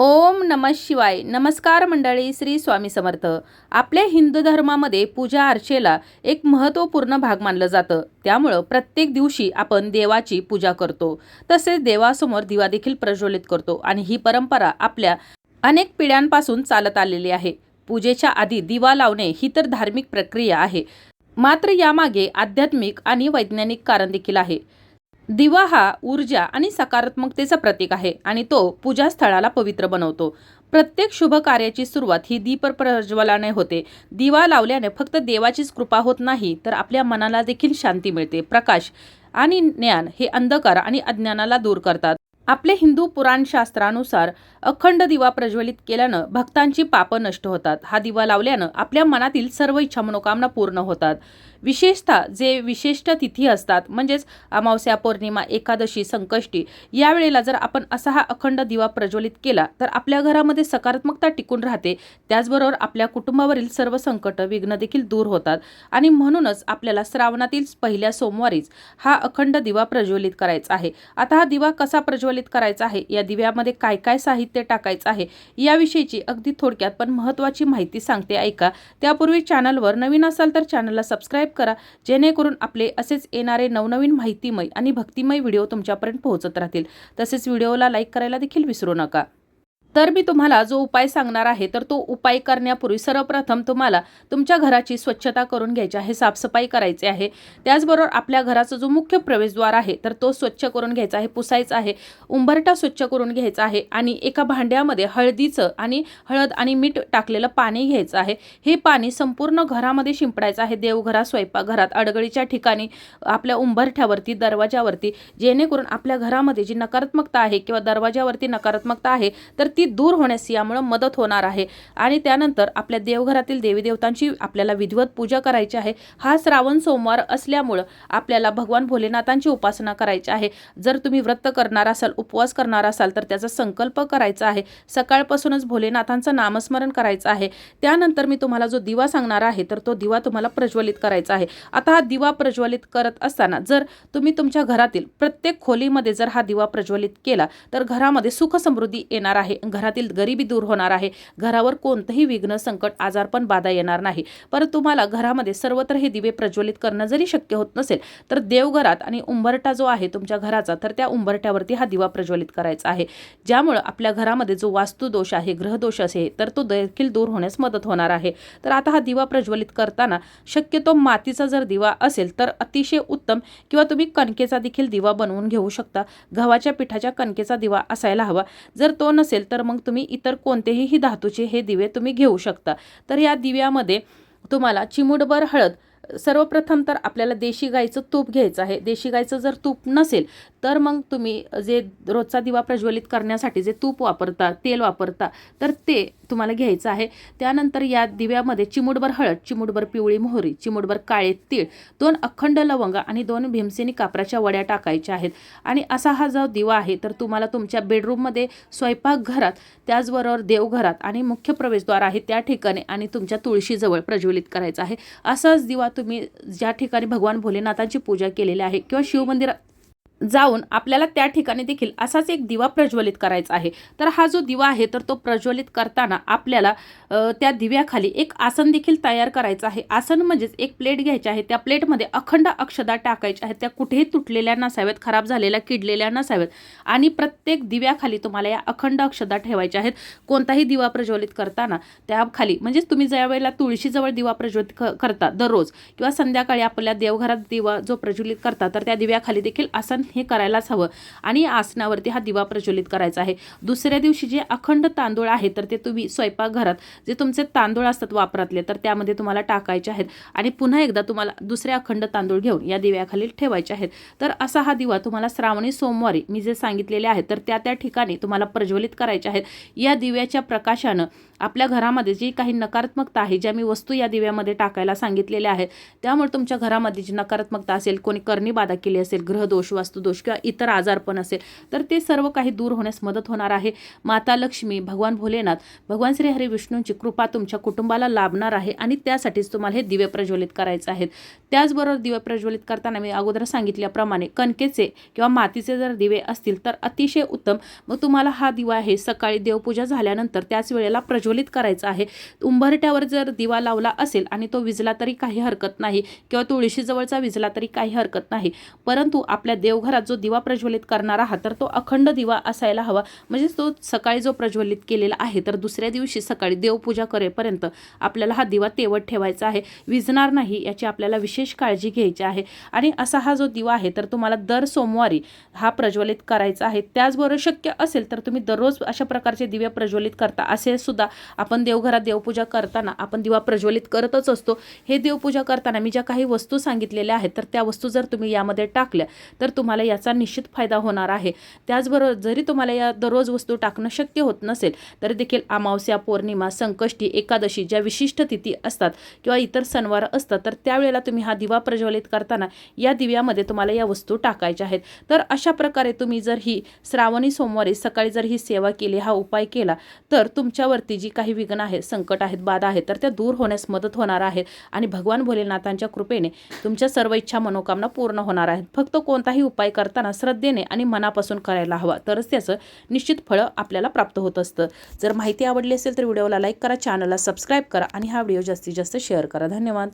ओम नम शिवाय. नमस्कार मंडळी श्री स्वामी समर्थ. आपल्या हिंदू धर्मामध्ये पूजा अर्चेला एक महत्त्वपूर्ण भाग मानलं जातं. त्यामुळं प्रत्येक दिवशी आपण देवाची पूजा करतो. तसेच देवासमोर दिवा देखील प्रज्वलित करतो आणि ही परंपरा आपल्या अनेक पिढ्यांपासून चालत आलेली आहे. पूजेच्या आधी दिवा लावणे ही तर धार्मिक प्रक्रिया आहे. मात्र यामागे आध्यात्मिक आणि वैज्ञानिक कारण देखील आहे. दिवा हा ऊर्जा आणि सकारात्मकतेचं प्रतीक आहे आणि तो पूजास्थळाला पवित्र बनवतो. प्रत्येक शुभ कार्याची सुरुवात ही दीप प्रज्वलाने होते. दिवा लावल्याने फक्त देवाचीच कृपा होत नाही तर आपल्या मनाला देखील शांती मिळते. प्रकाश आणि ज्ञान हे अंधकार आणि अज्ञानाला दूर करतात. आपले हिंदू पुराणशास्त्रानुसार अखंड दिवा प्रज्वलित केल्यानं भक्तांची पापं नष्ट होतात. हा दिवा लावल्यानं आपल्या मनातील सर्व इच्छा मनोकामना पूर्ण होतात. विशेषतः जे विशिष्ट तिथी असतात म्हणजेच अमावस्या पौर्णिमा एकादशी संकष्टी यावेळेला जर आपण असा हा अखंड दिवा प्रज्वलित केला तर आपल्या घरामध्ये सकारात्मकता टिकून राहते. त्याचबरोबर आपल्या कुटुंबावरील सर्व संकट विघ्न देखील दूर होतात. आणि म्हणूनच आपल्याला श्रावणातील पहिल्या सोमवारीच हा अखंड दिवा प्रज्वलित करायचा आहे. आता हा दिवा कसा प्रज्वलित करायचा आहे? या दिव्यामध्ये काय काय साहित्य टाकायचं आहे? याविषयीची अगदी थोडक्यात पण महत्त्वाची माहिती सांगते ऐका. त्यापूर्वी चॅनलवर नवीन असाल तर चॅनलला सबस्क्राईब करा. जेणेकरून आपले असेच येणारे नवनवीन माहितीमय आणि भक्तिमय व्हिडिओ तुमच्यापर्यंत पोहोचत राहतील. तसेच व्हिडिओला लाईक करायला देखील विसरू नका. तर मी तुम्हाला जो उपाय सांगणार आहे तर तो उपाय करण्यापूर्वी सर्वप्रथम तुम्हाला तुमच्या घराची स्वच्छता करून घ्यायची आहे साफसफाई करायची आहे. त्याचबरोबर आपल्या घराचा जो मुख्य प्रवेशद्वार आहे तर तो स्वच्छ करून घ्यायचा आहे पुसायचा आहे उंबरटा स्वच्छ करून घ्यायचा आहे आणि एका भांड्यामध्ये हळदीचं आणि हळद आणि मीठ टाकलेलं पाणी घ्यायचं आहे. हे पाणी संपूर्ण घरामध्ये शिंपडायचं आहे देवघरात स्वयंपाकघरात अडगळीच्या ठिकाणी आपल्या उंबरठ्यावरती दरवाजावरती जेणेकरून आपल्या घरामध्ये जी नकारात्मकता आहे किंवा दरवाजावरती नकारात्मकता आहे तर ती दूर होण्यास यामुळं मदत होणार आहे. आणि त्यानंतर आपल्या देवघरातील देवी देवतांची आपल्याला विधिवत पूजा करायची आहे. हा श्रावण सोमवार असल्यामुळं आपल्याला भगवान भोलेनाथांची उपासना करायची आहे. जर तुम्ही व्रत करणार असाल उपवास करणार असाल तर त्याचा संकल्प करायचा आहे. सकाळपासूनच भोलेनाथांचं नामस्मरण करायचं आहे. त्यानंतर मी तुम्हाला जो दिवा सांगणार आहे तर तो दिवा तुम्हाला प्रज्वलित करायचा आहे. आता हा दिवा प्रज्वलित करत असताना जर तुम्ही तुमच्या घरातील प्रत्येक खोलीमध्ये जर हा दिवा प्रज्वलित केला तर घरामध्ये सुख समृद्धी येणार आहे. घरातील गरिबी दूर होणार आहे. घरावर कोणतंही विघ्न संकट आजारपण बाधा येणार नाही. परत तुम्हाला घरामध्ये सर्वत्र हे दिवे प्रज्वलित करणं जरी शक्य होत नसेल तर देवघरात आणि उंबरटा जो आहे तुमच्या घराचा तर त्या उंबरट्यावरती हा दिवा प्रज्वलित करायचा आहे. ज्यामुळं आपल्या घरामध्ये जो वास्तुदोष आहे ग्रहदोष असे तर तो देखील दूर होण्यास मदत होणार आहे. तर आता हा दिवा प्रज्वलित करताना शक्यतो मातीचा जर दिवा असेल तर अतिशय उत्तम किंवा तुम्ही कणकेचा देखील दिवा बनवून घेऊ शकता. गव्हाच्या पिठाच्या कणकेचा दिवा असायला हवा. जर तो नसेल तर तर मग तुम्ही इतर कोणतेही धातूचे हे दिवे तुम्ही घेऊ शकता. तर या दिव्यामध्ये तुम्हाला चिमुडभर हळद सर्वप्रथम तर आपल्याला देशी गाईचं तूप घ्यायचं आहे. देशी गाईचं जर तूप नसेल तर मग तुम्ही जे रोजचा दिवा प्रज्वलित करण्यासाठी जे तूप वापरता तेल वापरता तर ते तुम्हाला घ्यायचं आहे. त्यानंतर या दिव्यामध्ये चिमुडभर हळद चिमुडभर पिवळी मोहरी चिमुडभर काळे तीळ दोन अखंड लवंग आणि दोन भीमसेनी कापराच्या वड्या टाकायच्या आहेत. आणि असा हा जो दिवा आहे तर तुम्हाला तुमच्या बेडरूममध्ये स्वयंपाकघरात त्याचबरोबर देवघरात आणि मुख्य प्रवेशद्वार आहे त्या ठिकाणी आणि तुमच्या तुळशीजवळ प्रज्वलित करायचा आहे. असाच दिवा तुम्ही ज्या ठिकाणी भगवान भोलेनाथांची पूजा केलेली आहे किंवा शिवमंदिर जाऊन आपल्याला त्या ठिकाणी देखील असाच एक दिवा प्रज्वलित करायचा आहे. तर हा जो दिवा आहे तर तो प्रज्वलित करताना आपल्याला त्या दिव्याखाली एक आसन देखील तयार करायचं आहे. आसन म्हणजेच एक प्लेट घ्यायची आहे. त्या प्लेटमध्ये अखंड अक्षदा टाकायच्या आहेत. त्या कुठेही तुटलेल्या नसाव्यात खराब झालेल्या किडलेल्या नसाव्यात. आणि प्रत्येक दिव्याखाली तुम्हाला या अखंड अक्षदा ठेवायच्या आहेत. कोणताही दिवा प्रज्वलित करताना त्याखाली म्हणजेच तुम्ही ज्या वेळेला तुळशीजवळ दिवा प्रज्वलित करता दररोज किंवा संध्याकाळी आपल्या देवघरात दिवा जो प्रज्वलित करता तर त्या दिव्याखाली देखील आसन हे करायलाच हवं. आणि आसनावरती हा दिवा प्रज्वलित करायचा आहे. दुसऱ्या दिवशी जे अखंड तांदूळ आहे तर ते तुम्ही स्वयंपाकघरात जे तुमचे तांदूळ असतात वापरातले तर त्यामध्ये तुम्हाला टाकायचे आहेत. आणि पुन्हा एकदा तुम्हाला दुसरे अखंड तांदूळ घेऊन या दिव्याखाली ठेवायचे आहेत. तर असा हा दिवा तुम्हाला श्रावणी सोमवारी मी जे सांगितलेले आहे तर त्या त्या ठिकाणी तुम्हाला प्रज्वलित करायचे आहेत. या दिव्याच्या प्रकाशानं आपल्या घरामध्ये जी काही नकारात्मकता आहे ज्या मी वस्तू या दिव्यामध्ये टाकायला सांगितलेल्या आहेत त्यामुळे तुमच्या घरामध्ये जी नकारात्मकता असेल कोणी करणी बाधा केली असेल ग्रहदोष वास्तू वास्तुदोष किंवा इतर आजारपण असेल तर ते सर्व काही दूर होण्यास मदत होणार आहे. माता लक्ष्मी भगवान भोलेनाथ भगवान श्री हरी विष्णूंची कृपा तुमच्या कुटुंबाला लाभणार आहे आणि त्यासाठीच तुम्हाला हे दिवे प्रज्वलित करायचे आहेत. त्याचबरोबर दिवे प्रज्वलित करताना मी अगोदर सांगितल्याप्रमाणे कणकेचे किंवा मातीचे जर दिवे असतील तर अतिशय उत्तम. मग तुम्हाला हा दिवा आहे सकाळी देवपूजा झाल्यानंतर त्याच वेळेला प्रज्वलित करायचा आहे. उंबरट्यावर जर दिवा लावला असेल आणि तो विजला तरी काही हरकत नाही किंवा तुळशीजवळचा विजला तरी काही हरकत नाही परंतु आपल्या देवघर घरात जो दिवा प्रज्वलित करणार आहात तर तो अखंड दिवा असायला हवा. म्हणजे तो सकाळी जो प्रज्वलित केलेला आहे तर दुसऱ्या दिवशी सकाळी देवपूजा करेपर्यंत आपल्याला हा दिवा तेवत ठेवायचा आहे. विजणार नाही याची आपल्याला विशेष काळजी घ्यायची आहे. आणि असा हा जो दिवा आहे तर तुम्हाला दर सोमवारी हा प्रज्वलित करायचा आहे. त्याचबरोबर शक्य असेल तर तुम्ही दररोज अशा प्रकारचे दिवे प्रज्वलित करता. असे सुद्धा आपण देवघरात देवपूजा करताना आपण दिवा प्रज्वलित करतच असतो. हे देवपूजा करताना मी ज्या काही वस्तू सांगितलेल्या आहेत तर त्या वस्तू जर तुम्ही यामध्ये टाकल्या तर तुम्हाला याचा निश्चित फायदा होणार आहे. त्याचबरोबर जरी तुम्हाला या दररोज वस्तू टाकणं शक्य होत नसेल तरी देखील अमावस्या पौर्णिमा संकष्टी एकादशी ज्या विशिष्ट तिथी असतात किंवा इतर सणवार असतात तर त्यावेळेला तुम्ही हा दिवा प्रज्वलित करताना या दिव्यामध्ये तुम्हाला या वस्तू टाकायच्या आहेत. तर अशा प्रकारे तुम्ही जर ही श्रावणी सोमवारी सकाळी जर ही सेवा केली हा उपाय केला तर तुमच्यावरती जी काही विघ्न आहेत संकट आहेत बाधा आहेत तर त्या दूर होण्यास मदत होणार आहेत आणि भगवान भोलेनाथांच्या कृपेने तुमच्या सर्व इच्छा मनोकामना पूर्ण होणार आहेत. फक्त कोणताही उपाय उपाय करताना श्रद्धेने आणि मनापासून करायला हवा. तरच त्याचं निश्चित फळं आपल्याला प्राप्त होत असतं. जर माहिती आवडली असेल तर व्हिडिओला लाईक करा चॅनलला सबस्क्राईब करा आणि हा व्हिडिओ जास्तीत जास्त शेअर करा. धन्यवाद.